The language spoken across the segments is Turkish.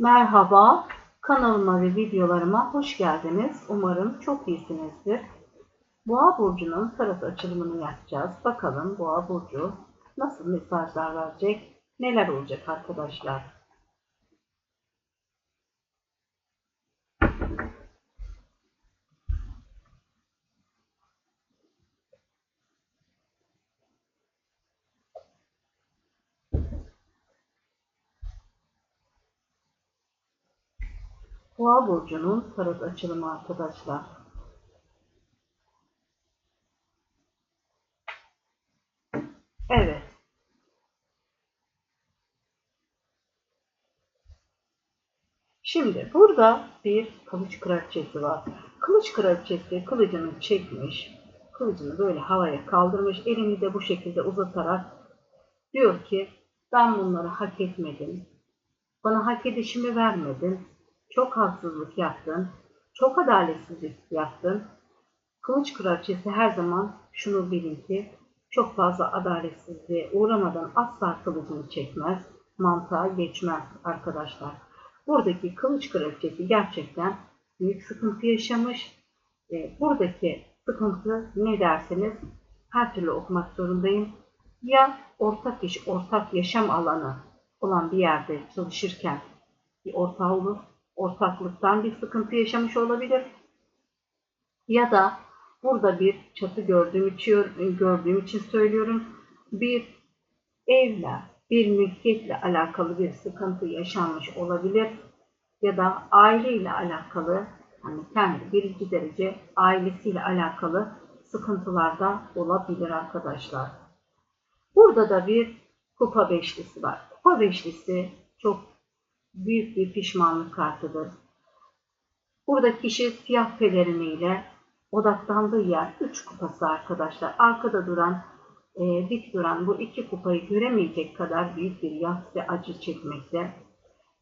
Merhaba, kanalıma ve videolarıma hoş geldiniz. Umarım çok iyisinizdir. Boğa burcunun tarot açılımını yapacağız. Bakalım Boğa burcu nasıl mesajlar verecek, neler olacak arkadaşlar. Boğa burcunun tarot açılımı arkadaşlar. Evet. Şimdi burada bir kılıç kraliçesi var. Kılıç kraliçesi kılıcını çekmiş. Kılıcını böyle havaya kaldırmış. Elini de bu şekilde uzatarak diyor ki ben bunları hak etmedim. Bana hak edişimi vermedin. Çok haksızlık yaptın. Çok adaletsizlik yaptın. Kılıç kraliçesi her zaman şunu bilin ki çok fazla adaletsizliğe uğramadan asla kılıcını çekmez, mantığa geçmez arkadaşlar. Buradaki kılıç kraliçesi gerçekten büyük sıkıntı yaşamış. E, buradaki sıkıntı ne derseniz her türlü okumak zorundayım. Ya ortak iş, ortak yaşam alanı olan bir yerde çalışırken bir ortağı olur. Ortaklıktan bir sıkıntı yaşamış olabilir. Ya da burada bir çatı gördüğüm için, gördüğüm için söylüyorum. Bir evle, bir mülkiyetle alakalı bir sıkıntı yaşanmış olabilir. Ya da aileyle alakalı, hani kendi birinci derece ailesiyle alakalı sıkıntılar da olabilir arkadaşlar. Burada da bir kupa beşlisi var. Kupa beşlisi çok büyük bir pişmanlık kartıdır. Burada kişi siyah peleriniyle odaklandığı yer 3 kupası arkadaşlar. Arkada duran, e, dik duran bu iki kupayı göremeyecek kadar büyük bir yas ve acı çekmekte.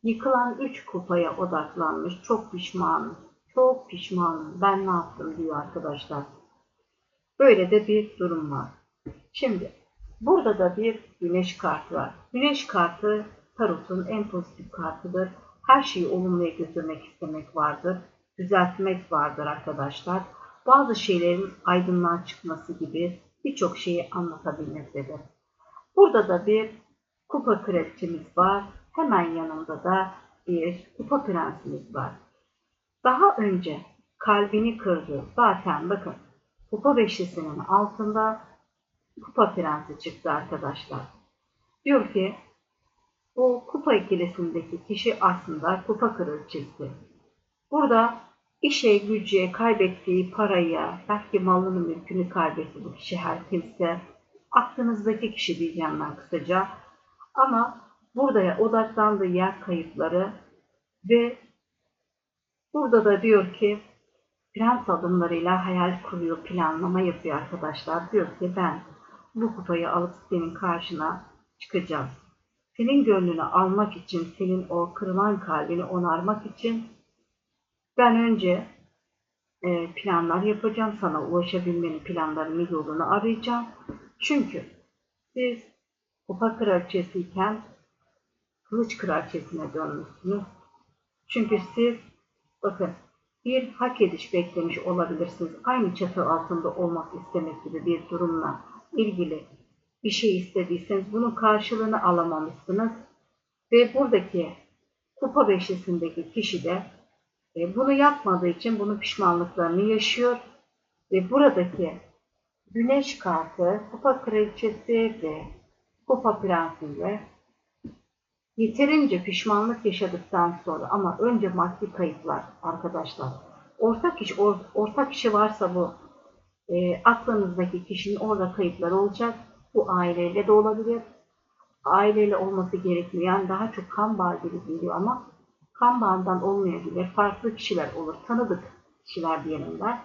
Yıkılan 3 kupaya odaklanmış. Çok pişmanım, çok pişmanım. Ben ne yaptım diyor arkadaşlar. Böyle de bir durum var. Şimdi burada da bir güneş kartı var. Güneş kartı tarotun en pozitif kartıdır. Her şeyi olumluya götürmek istemek vardır. Düzeltmek vardır arkadaşlar. Bazı şeylerin aydınlığa çıkması gibi birçok şeyi anlatabilmektedir. Burada da bir kupa kraliçemiz var. Hemen yanında da bir kupa prensimiz var. Daha önce kalbini kırdı. Zaten bakın kupa beşlisinin altında kupa prensi çıktı arkadaşlar. Diyor ki bu kupa ikilisindeki kişi aslında kupa kraliçesi. Burada işe, güce, kaybettiği paraya, belki malını, mülkünü kaybetti bu kişi her kimse. Aklınızdaki kişi diyeceğim ben kısaca. Ama burada odaklandığı yer kayıpları ve burada da diyor ki prens adımlarıyla hayal kuruyor, planlama yapıyor arkadaşlar. Diyor ki ben bu kupayı alıp senin karşına çıkacağım senin gönlünü almak için, senin o kırılan kalbini onarmak için ben önce e, planlar yapacağım. Sana ulaşabilmenin planlarını, yolunu arayacağım. Çünkü siz kupa kraliçesiyken kılıç kraliçesine dönmüşsünüz. Çünkü siz bakın bir hak ediş beklemiş olabilirsiniz. Aynı çatı altında olmak istemek gibi bir durumla ilgili bir şey istediyseniz bunun karşılığını alamamışsınız. Ve buradaki kupa beşisindeki kişi de e, bunu yapmadığı için bunun pişmanlıklarını yaşıyor. Ve buradaki güneş kartı kupa kraliçesi ve kupa prensiyle yeterince pişmanlık yaşadıktan sonra ama önce maddi kayıplar arkadaşlar. Ortak iş, or, ortak işi varsa bu e, aklınızdaki kişinin orada kayıpları olacak bu aileyle de olabilir. Aileyle olması gerekmeyen daha çok kan bağı gibi geliyor ama kan bağından olmayabilir. Farklı kişiler olur. Tanıdık kişiler diyelim ben.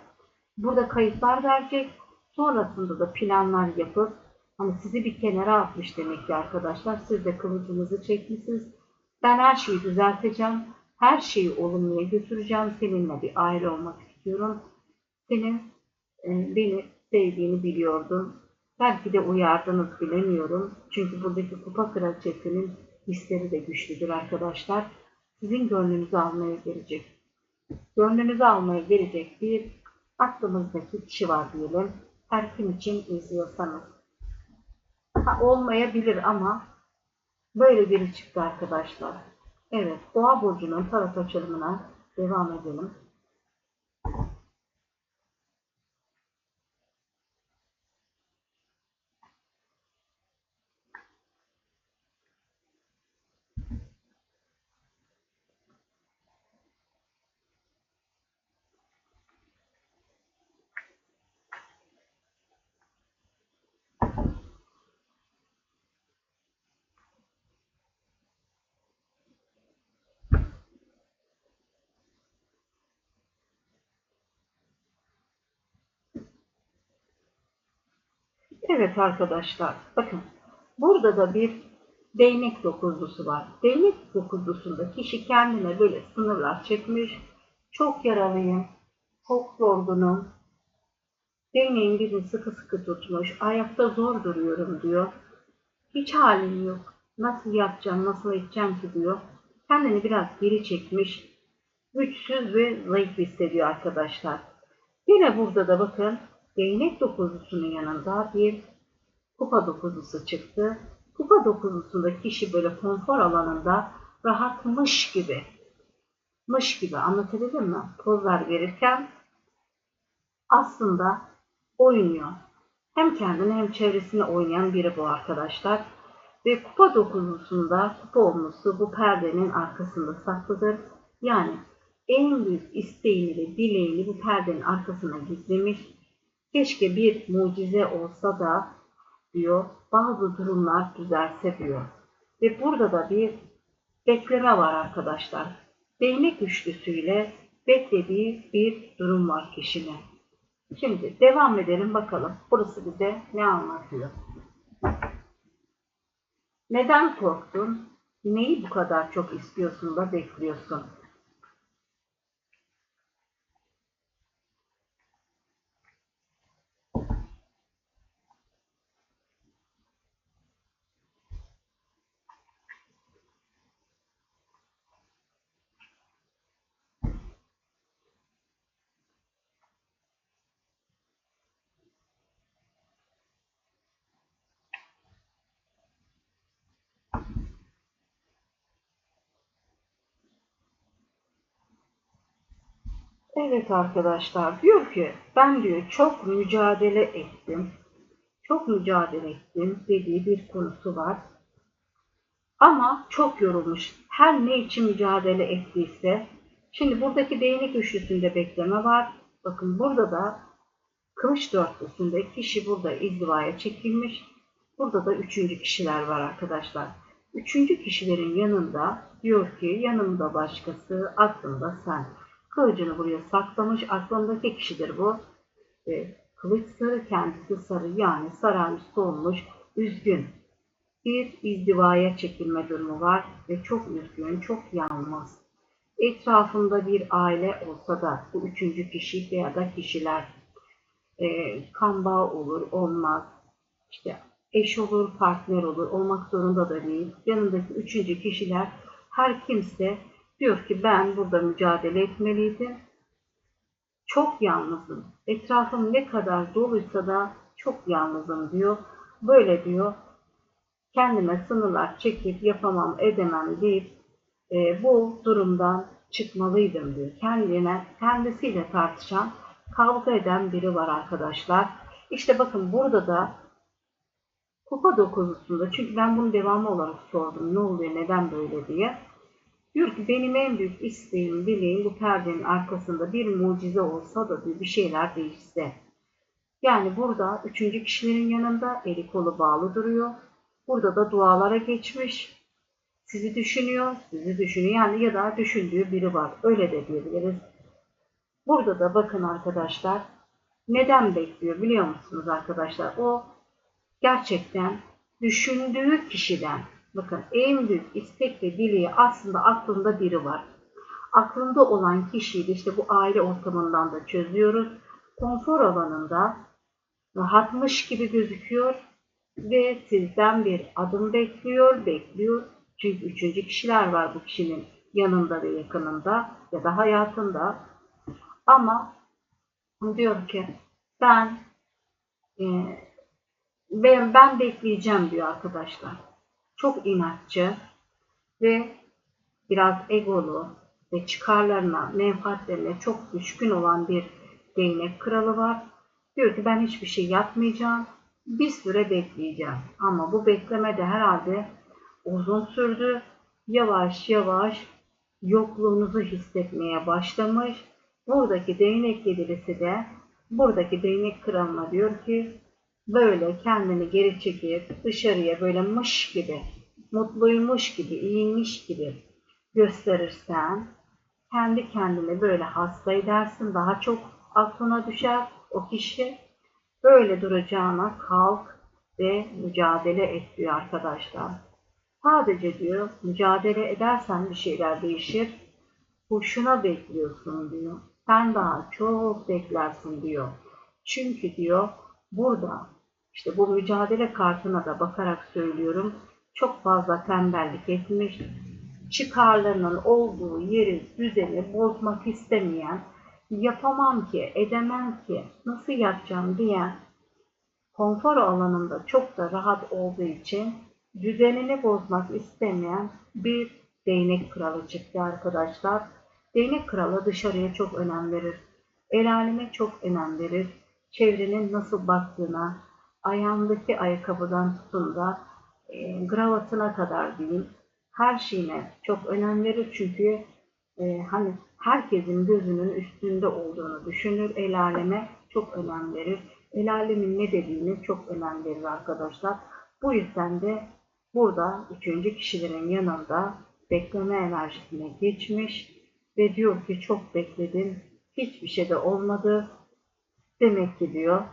Burada kayıtlar verecek. Sonrasında da planlar yapıp hani sizi bir kenara atmış demek ki arkadaşlar. Siz de kılıcınızı çekmişsiniz. Ben her şeyi düzelteceğim. Her şeyi olumluya götüreceğim. Seninle bir aile olmak istiyorum. Senin e, beni sevdiğini biliyordum. Belki de uyardınız bilemiyorum. Çünkü buradaki kupa kraliçesinin hisleri de güçlüdür arkadaşlar. sizin gönlünüzü almaya gelecek. Gönlünüzü almaya gelecek bir aklımızdaki kişi var diyelim. Her kim için izliyorsanız. Ha, olmayabilir ama böyle biri çıktı arkadaşlar. Evet, Boğa burcunun tarot açılımına devam edelim. Evet arkadaşlar, bakın burada da bir değnek dokuzlusu var. Değnek dokuzlusunda kişi kendine böyle sınırlar çekmiş. Çok yaralıyım, çok yorgunum. Değneğin birini sıkı sıkı tutmuş, ayakta zor duruyorum diyor. Hiç halim yok, nasıl yapacağım, nasıl edeceğim ki diyor. Kendini biraz geri çekmiş, güçsüz ve zayıf hissediyor arkadaşlar. Yine burada da bakın değnek dokuzlusunun yanında bir kupa dokuzlusu çıktı. Kupa dokuzlusunda kişi böyle konfor alanında rahatmış gibi, mış gibi anlatabildim mi? Pozlar verirken aslında oynuyor. Hem kendini hem çevresini oynayan biri bu arkadaşlar. Ve kupa dokuzlusunda kupa olması bu perdenin arkasında saklıdır. Yani en büyük isteğini ve dileğini bu perdenin arkasına gizlemiş. Keşke bir mucize olsa da diyor bazı durumlar düzelse diyor. Ve burada da bir bekleme var arkadaşlar. Değnek güçlüsüyle beklediği bir durum var kişinin. Şimdi devam edelim bakalım. Burası bize ne anlatıyor? Neden korktun? Neyi bu kadar çok istiyorsun da bekliyorsun? Evet arkadaşlar diyor ki ben diyor çok mücadele ettim. Çok mücadele ettim dediği bir konusu var. Ama çok yorulmuş. Her ne için mücadele ettiyse. Şimdi buradaki değnek üçlüsünde bekleme var. Bakın burada da kılıç dörtlüsünde kişi burada izdivaya çekilmiş. Burada da üçüncü kişiler var arkadaşlar. Üçüncü kişilerin yanında diyor ki yanımda başkası aklımda sen. Kılıcını buraya saklamış. Aklındaki kişidir bu. E, kılıç sarı kendisi sarı yani sararmış olmuş üzgün. Bir izdivaya çekilme durumu var ve çok üzgün, çok yalnız. Etrafında bir aile olsa da bu üçüncü kişi veya da kişiler e, kan bağı olur, olmaz. İşte eş olur, partner olur, olmak zorunda da değil. Yanındaki üçüncü kişiler her kimse Diyor ki ben burada mücadele etmeliydim. Çok yalnızım. Etrafım ne kadar doluysa da çok yalnızım diyor. Böyle diyor. Kendime sınırlar çekip yapamam edemem deyip e, bu durumdan çıkmalıydım diyor. Kendine, kendisiyle tartışan, kavga eden biri var arkadaşlar. İşte bakın burada da kupa dokuzusunda çünkü ben bunu devamlı olarak sordum ne oluyor neden böyle diye. Diyor ki benim en büyük isteğim, dileğim bu perdenin arkasında bir mucize olsa da bir şeyler değişse. Yani burada üçüncü kişilerin yanında eli kolu bağlı duruyor. Burada da dualara geçmiş. Sizi düşünüyor, sizi düşünüyor yani ya da düşündüğü biri var. Öyle de diyebiliriz. Burada da bakın arkadaşlar neden bekliyor biliyor musunuz arkadaşlar? O gerçekten düşündüğü kişiden Bakın en büyük istek ve dileği aslında aklında biri var. Aklında olan kişiyi de işte bu aile ortamından da çözüyoruz. Konfor alanında rahatmış gibi gözüküyor ve sizden bir adım bekliyor, bekliyor. Çünkü üçüncü kişiler var bu kişinin yanında ve yakınında ya da hayatında. Ama diyor ki ben e, ben, ben bekleyeceğim diyor arkadaşlar. Çok inatçı ve biraz egolu ve çıkarlarına, menfaatlerine çok düşkün olan bir değnek kralı var. Diyor ki ben hiçbir şey yapmayacağım. Bir süre bekleyeceğim. Ama bu bekleme de herhalde uzun sürdü. Yavaş yavaş yokluğunuzu hissetmeye başlamış. Buradaki değnek yedilisi de buradaki değnek kralına diyor ki böyle kendini geri çekip dışarıya böyle mış gibi, mutluymuş gibi, iyiymiş gibi gösterirsen kendi kendini böyle hasta edersin. Daha çok aklına düşer o kişi. Böyle duracağına kalk ve mücadele et diyor arkadaşlar. Sadece diyor mücadele edersen bir şeyler değişir. Boşuna bekliyorsun diyor. Sen daha çok beklersin diyor. Çünkü diyor burada işte bu mücadele kartına da bakarak söylüyorum. Çok fazla tembellik etmiş. Çıkarlarının olduğu yeri, düzeni bozmak istemeyen, yapamam ki, edemem ki, nasıl yapacağım diyen, konfor alanında çok da rahat olduğu için düzenini bozmak istemeyen bir değnek kralı çıktı arkadaşlar. Değnek kralı dışarıya çok önem verir. El aleme çok önem verir. Çevrenin nasıl baktığına, ayağındaki ayakkabıdan tutun da e, gravatına kadar diyeyim her şeyine çok önem verir çünkü e, hani herkesin gözünün üstünde olduğunu düşünür. El aleme çok önem verir. El alemin ne dediğini çok önem verir arkadaşlar. Bu yüzden de burada üçüncü kişilerin yanında bekleme enerjisine geçmiş ve diyor ki çok bekledim. Hiçbir şey de olmadı. Demek ki diyor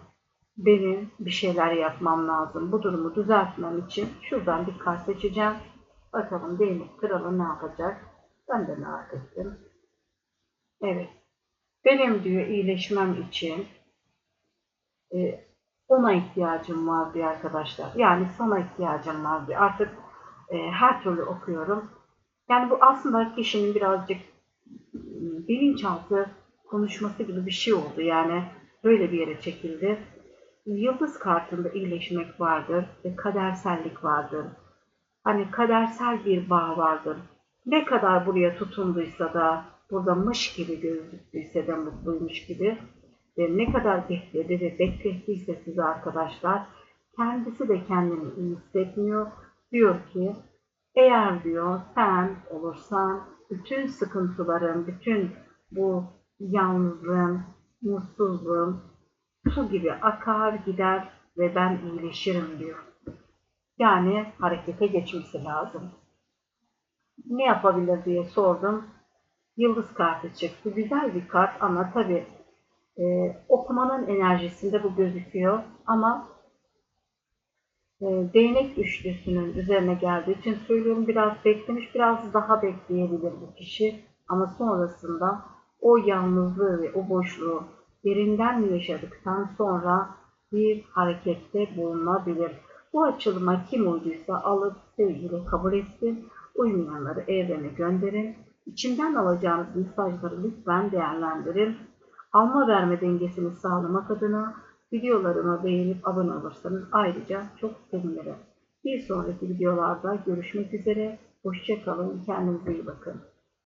benim bir şeyler yapmam lazım. Bu durumu düzeltmem için şuradan bir kart seçeceğim. Bakalım değnek kralı ne yapacak? Ben de merak ettim. Evet. Benim diyor iyileşmem için e, ona ihtiyacım var diyor arkadaşlar. Yani sana ihtiyacım var diyor. Artık e, her türlü okuyorum. Yani bu aslında kişinin birazcık bilinçaltı konuşması gibi bir şey oldu. Yani böyle bir yere çekildi. Yıldız kartında iyileşmek vardır ve kadersellik vardır. Hani kadersel bir bağ vardır. Ne kadar buraya tutunduysa da burada mış gibi gözüktüyse de mutluymuş gibi ve ne kadar bekledi ve beklettiyse size arkadaşlar kendisi de kendini iyi hissetmiyor. Diyor ki eğer diyor sen olursan bütün sıkıntıların, bütün bu yalnızlığın, mutsuzluğun su gibi akar gider ve ben iyileşirim diyor. Yani harekete geçmesi lazım. Ne yapabilir diye sordum. Yıldız kartı çıktı. Güzel bir kart ama tabi e, okumanın enerjisinde bu gözüküyor. Ama e, değnek üçlüsünün üzerine geldiği için söylüyorum biraz beklemiş, biraz daha bekleyebilir bu kişi. Ama sonrasında o yalnızlığı ve o boşluğu yerinden yaşadıktan sonra bir harekette bulunabilir. Bu açılıma kim uyduysa alıp sevgiyle kabul etsin. Uymayanları evrene gönderin. İçinden alacağınız mesajları lütfen değerlendirin. Alma verme dengesini sağlamak adına videolarımı beğenip abone olursanız ayrıca çok sevinirim. Bir sonraki videolarda görüşmek üzere. Hoşçakalın. Kendinize iyi bakın.